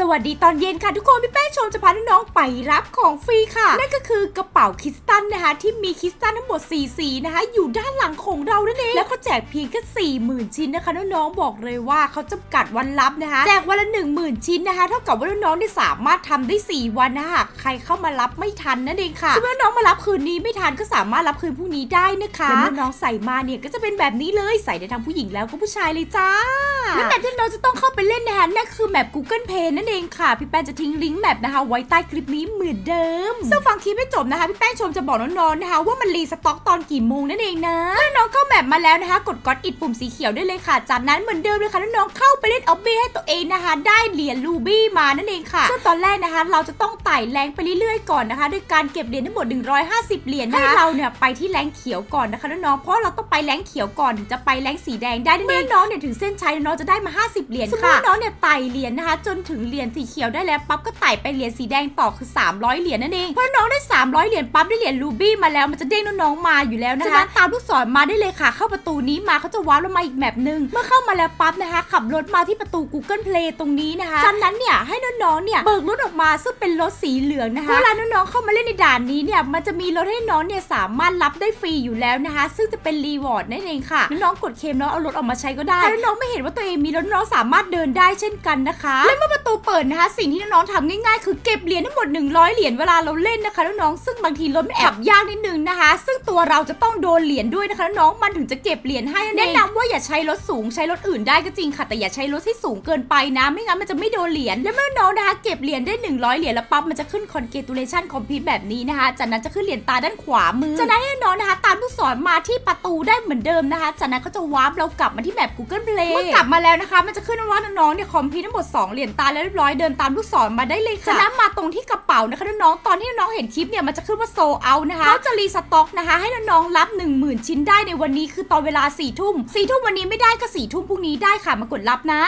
สวัสดีตอนเย็นค่ะทุกคน พี่แป้งชมจะพาน้องๆไปรับของฟรีค่ะ นั่นก็คือกระเป๋าคริสตัลนะคะ ที่มีคริสตัลทั้งหมด 4 สีนะคะ อยู่ด้านหลังของเรานั่นเองแล้วก็แจกเพียงแค่4 0,000 ชิ้นนะคะน้องๆบอกเลยว่าเขาจำกัดวันรับนะคะแจกวันละ 10,000 ชิ้นนะคะ เท่ากับว่าน้องๆได้สามารถทำได้ 4 วันนะคะใครเข้ามารับไม่ทันนั่นเองค่ะซึ่งเมื่อน้องมารับคืนนี้ไม่ทันก็สามารถรับคืนพรุ่งนี้ได้นะคะแล้วเมื่อน้องใส่มาเนี่ยก็จะเป็นแบบนี้เลยใส่ได้ทั้งผู้หญิงแล้วก็ผู้ชายเลยจ้าและแมปที่เราจะต้องเข้าไปเล่นนะคะนั่นคือแมป Google Play นั่นเองค่ะ พี่แป้งจะทิ้งลิงก์แมปนะคะ ไว้ใต้คลิปนี้เหมือนเดิมซึ่งฟังคลิปไม่จบนะคะ พี่แป้งชมจะบอกน้องๆนะคะ ว่ามันรีสต็อกตอนกี่โมงนั่นเองนะเมื่อน้องเข้าแมปมาแล้วนะคะ กดก๊อตอิดปุ่มสีเขียวได้เลยค่ะ จากนั้นเหมือนเดิมเลยค่ะน้องๆเข้าไปเล่นออบบี้ให้ตัวเองนะคะ ได้เหรียญลูบี้มานั่นเองค่ะซึ่งตอนแรกนะคะ เราจะต้องไต่แรงไปเรื่อยๆก่อนนะคะด้วยการเก็บเหรียญทั้งหมด 150 เหรียญนะคะให้เราเนี่ยไปที่แรงเขียวก่อนนะคะน้องๆเพราะเราต้องไปแรงเขียวก่อนถึงจะไปแรงสีแดงได้นั่นเองเมื่อน้องเนี่ยถึงเส้นชัยน้องจะได้มา 50 เหรียญค่ะน้องเนี่ยไต่เหรียญนะคะ จนถึงเหรียญสีเขียวได้แล้วปั๊บก็ไต่ไปเหรียญสีแดงต่อคือ 300 เหรียญนั่นเองเพอน้องได้ 300 เหรียญปั๊บได้เหรียญรูบี้มาแล้วมันจะเด้งน้องๆมาอยู่แล้วนะคะตามลูกศรมาได้เลยค่ะ เข้าประตูนี้มาเขาจะว้าวลงมาอีกแมปหนึ่งเมื่อเข้ามาแล้วปั๊บนะคะ ขับรถมาที่ประตู Google Play ตรงนี้นะคะจากนั้นเนี่ยให้น้องๆเนี่ยเบิกรถออกมาซึ่งเป็นรถสีเหลืองนะคะเวลาน้องๆเข้ามาเล่นในด่านนี้เนี่ยมันจะมีรถให้น้องเนี่ยสามารถรับได้ฟรีอยู่แล้วนะคะ ซึ่งจะเป็นรีวอร์ดนั่นเองค่ะน้องๆกดเคมแล้วเอารถออกมาใช้ก็ได้ถ้าน้องๆไม่เห็นว่าตัวเองมีรถน้องสามารถเดินได้เช่นกันนะคะ และเมื่อประตูเปิดนะคะ สิ่งที่น้องๆทำง่ายๆ คือเก็บเหรียญทั้งหมด 100 เหรียญเวลาเราเล่นนะคะน้องๆซึ่งบางทีรถมันแอบยากนิดนึงนะคะ ซึ่งตัวเราจะต้องโดนเหรียญด้วยนะคะน้องๆมันถึงจะเก็บเหรียญให้แนะนำว่าอย่าใช้รถสูงใช้รถอื่นได้ก็จริงค่ะแต่อย่าใช้รถที่สูงเกินไปนะ ไม่งั้นมันจะไม่โดนเหรียญและเมื่อน้องนะคะเก็บเหรียญได้ 100 เหรียญแล้วปั๊บมันจะขึ้น congratulation complete แบบนี้นะคะจากนั้นจะขึ้นเหรียญตาด้านขวามือจากนั้นให้น้องนะคะตามลูกศรมาที่ประตูได้เหมือนเดิมนะคะจากนั้นก็จะวาร์ปเรากลับมาที่แมป Google Play เมื่อกลับมาแล้วนะคะ มันจะขึ้นว่าน้องๆเนี่ยคอมพิวทั้งหมด2เหรียญตาแล้วรียบร้อยเดินตามลูกศรมาได้เลยค่ะจากนั้นมาตรงที่กระเป๋านะคะน้องๆตอนที่น้องๆเห็นคลิปเนี่ยมันจะขึ้นว่าโซเอานะคะเขาจะรีสต็อกนะคะ ให้น้องๆรับ 10,000 ชิ้นได้ในวันนี้คือตอนเวลา4ี่ทุ่มสี่ทุ่มวันนี้ไม่ได้ก็4ี่ทุ่มพรุ่งนี้ได้ค่ะมากดรับนะ